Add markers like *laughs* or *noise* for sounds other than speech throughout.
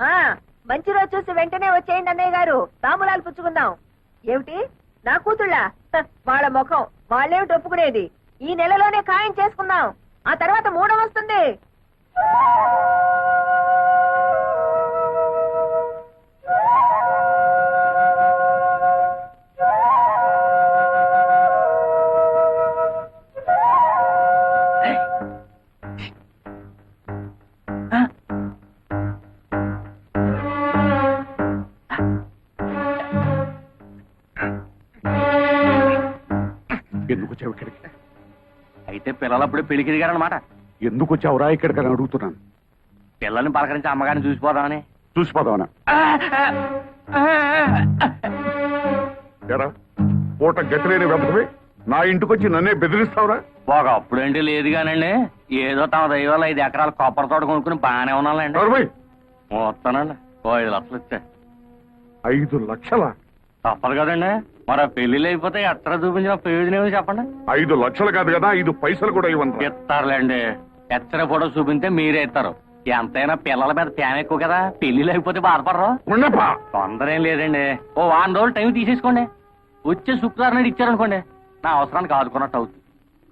ఆ మంచి రోజు చూసి వెంటనే వచ్చేయండి అన్నయ్య గారు. తాములాలు పుచ్చుకుందాం. ఏమిటి? నా కూతుళ్ళ? వాళ్ళ ముఖం. వాళ్ళేమిటి ఒప్పుకునేది. ఈ నెలలోనే ఖాయం చేసుకుందాం. ఆ తర్వాత మూడం వస్తుంది. వచ్చావు ఇక్కడికి. అయితే పిల్లలప్పుడు పెళ్ళికి దిగారనమాట ఎందుకు వచ్చావురా ఇక్కడికి అని అడుగుతున్నాను? పిల్లల్ని పలకరించి అమ్మగారిని చూసిపోదామని. చూసిపోదావనా ఎరా పూట గతిలేని వెంటనే నా ఇంటికొచ్చి నన్నే బెదిరిస్తావురా? ఒక అప్పుడంటే లేదు కానండి. ఏదో తమ దైవాలు ఐదు ఎకరాల కొబ్బరి తోట కొనుక్కుని బాగానే ఉన్నాలండి వస్తానండి ఓ ఐదు లక్షలు ఇచ్చే. ఐదు లక్షల? తప్పదు కదండి. మరి పెళ్ళిళ్ళు అయిపోతే ఎక్కడ చూపించిన ప్రయోజనం ఏమో చెప్పండి? ఐదు లక్షలు కాదు కదా ఐదు పైసలు కూడా ఇవ్వండి. ఇస్తారులేండి. ఎచ్చర ఫోటో చూపింస్తే మీరే ఇస్తారు. ఎంతైనా పిల్లల మీద ప్యాన్ ఎక్కువ కదా పెళ్ళిళ్ళు అయిపోతే బాధపడరు. ఉండపా తొందర ఏం లేదండి. ఓ వారం రోజులు టైం తీసేసుకోండి. వచ్చే శుక్రవారం నాడు ఇచ్చారనుకోండి నా అవసరానికి ఆదుకున్నట్టు అవుతుంది.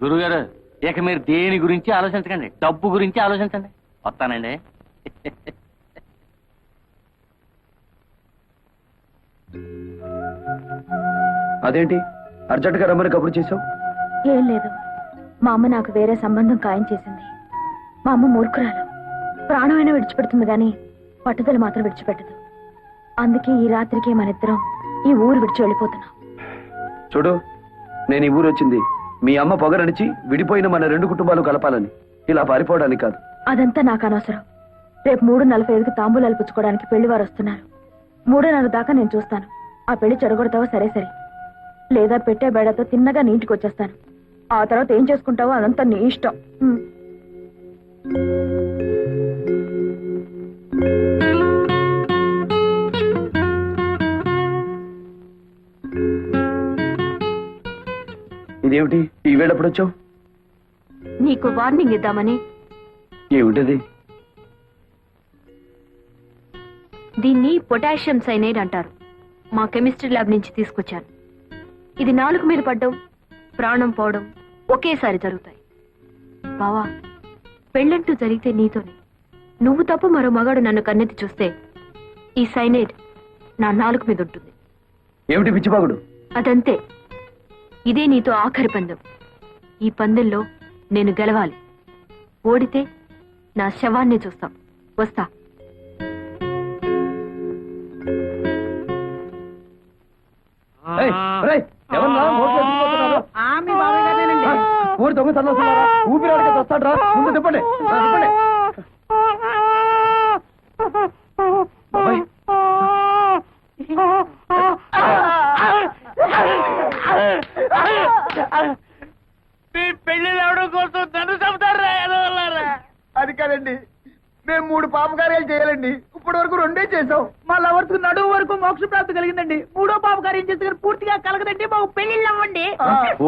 గురుగారు ఇక మీరు దేని గురించి ఆలోచించకండి. డబ్బు గురించి ఆలోచించండి. వస్తానండి. *laughs* అదేంటి? అర్జెంట్గా రమ్మని కబురు చేసావు ఏం లేదు. మా అమ్మ నాకు వేరే సంబంధం ఖాయం చేసింది. మా అమ్మ మూర్ఖురాలు. ప్రాణమైనా విడిచిపెడుతుంది గాని పట్టుదల మాత్రం విడిచిపెట్టదు. అందుకే ఈ రాత్రికి మన ఇద్దరం ఈ ఊరు విడిచి వెళ్ళిపోతున్నాం. చూడు నేను ఈ ఊరు వచ్చింది. మీ అమ్మ పొగరనిచి విడిపోయిన మన రెండు కుటుంబాలు కలపాలని. ఇలా పారిపోవడానికి కాదు. అదంతా నాకు అనవసరం. రేపు మూడు నలభై ఐదుకి తాంబూలాలు పుచ్చుకోవడానికి పెళ్ళి వారు వస్తున్నారు మూడున్నర దాకా నేను చూస్తాను. ఆ పెళ్ళి చెడగొడతావో? సరే సరే. లేదా పెట్టే బేడతో తిన్నగా నీ ఇంటికి వచ్చేస్తాను. ఆ తర్వాత ఏం చేసుకుంటావో అదంతా నీ ఇష్టం. ఇదేమిటి? ఈ వేళప్పుడు వచ్చావు? నీకు వార్నింగ్ ఇద్దామని. ఏమిటది? దీన్ని పొటాషియం సైనైడ్ అంటారు. మా కెమిస్ట్రీ ల్యాబ్ నుంచి తీసుకొచ్చాను. ఇది నాలుగు మీద పడ్డం ప్రాణం పోవడం ఒకేసారి జరుగుతాయి. బావా పెళ్ళంటూ జరిగితే నీతోనే. నువ్వు తప్ప మరో మగాడు నన్ను కన్నెత్తి చూస్తే ఈ సైనైడ్ నా నాలుగు మీద ఉంటుంది. ఏమిటి పిచ్చిపాగుడు అదంతే. ఇదే నీతో ఆఖరి పందెం. ఈ పందెంలో నేను గెలవాలి. ఓడితే నా శవాన్ని చూస్తాం. వస్తా. ఏయ్, ఎవర్రా ఓట్లు ఎత్తుకుపోతున్నారు? ఆ, ఊరి దొంగ సన్నాసులారా, ఊపిరాడక వస్తాడ్రా ముందు తిప్పండి రా, తిప్పండి బాబాయ్, మీ పెళ్ళి రావడం కోసం నన్ను చెబుతారా అది కాదండి మేము మూడు పాపకార్యాలు చేయాలండి. ఇప్పటి వరకు రెండే చేసాం మా లవర్స్ నడువు వరకు మోక్ష ప్రాప్తి కలిగిందండి. మూడో పాపకార్యం చేస్తే పూర్తిగా కలగదండి. మాకు పెళ్ళిళ్ళు అవ్వండి.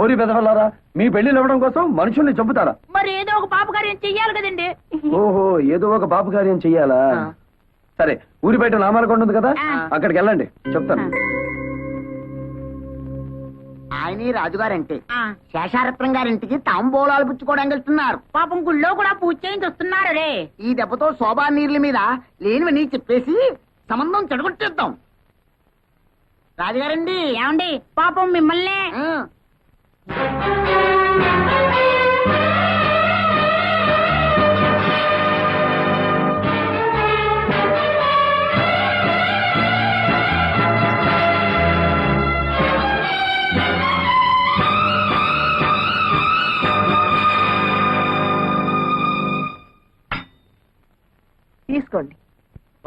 ఓరి బెదవలారా మీ పెళ్ళిళ్ళు ఇవ్వడం కోసం మనుషుల్ని చంపుతారా? మరి ఏదో ఒక పాపకార్యం చెయ్యాలి కదండి. ఓహో ఏదో ఒక పాప కార్యం చెయ్యాలా సరే ఊరి బయట నామాలకొండ ఉంది కదా? అక్కడికి వెళ్ళండి. చెప్తాను. ఆయన రాజుగారంటే. శేషారత్నం గారింటికి తాంబూలాలు పుచ్చుకోవడానికి వెళ్తున్నారు. పాపం గుళ్ళో కూడా పూజ చేయించి వస్తున్నారు రే. ఈ దెబ్బతో శోభా నీర్ల మీద లేనివని చెప్పేసి సంబంధం చెడగొట్టేద్దాం. రాజుగారండి. ఏమండి? పాపం మిమ్మల్ని.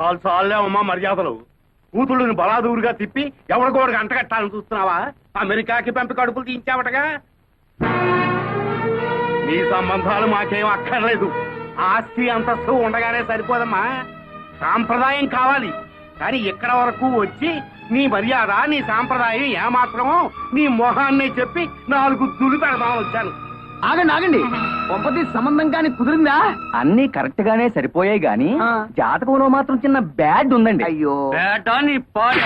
చాలు చాలే అమ్మా మర్యాదలు. కూతుళ్ళని బలాదూరుగా తిప్పి ఎవరికోడికి అంటగట్టాలని చూస్తున్నావా? అమెరికాకి పంపి కడుపులు తీయించావటగా? నీ సంబంధాలు మాకేం అక్కర్లేదు. ఆస్తి అంతస్తు ఉండగానే సరిపోదమ్మా. సాంప్రదాయం కావాలి. కానీ ఇక్కడ వరకు వచ్చి నీ మర్యాద నీ సాంప్రదాయం ఏమాత్రమో నీ మొహాన్ని చెప్పి నాలుగు దులు పెడదామని వచ్చాను. ఆగండి ఆగండి. కొంపతి సంబంధం కానీ కుదిరిందా? అన్ని కరెక్ట్ గానే సరిపోయాయి గాని ఆ. జాతకంలో మాత్రం చిన్న బ్యాడ్ ఉందండి. అయ్యో. బేటా నీ పాట?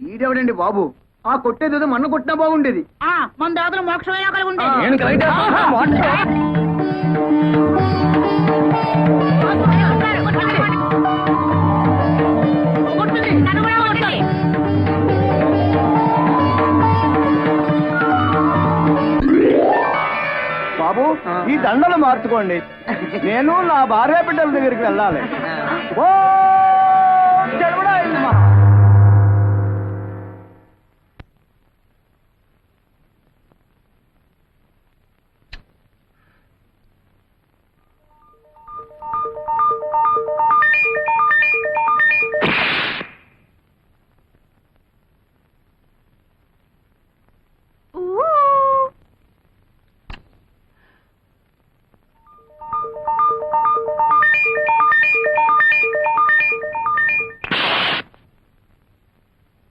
ఈడెవడండి బాబు? ఆ కొట్టేది మన్ను కొట్టినా బాగుండేది. మన దాతలు మోక్షమైనా కలిగి ఉండేది. నేను కరెక్ట్? ఈ దండలు మార్చుకోండి. నేను నా భార్య బిడ్డల దగ్గరికి వెళ్ళాలి. ఓ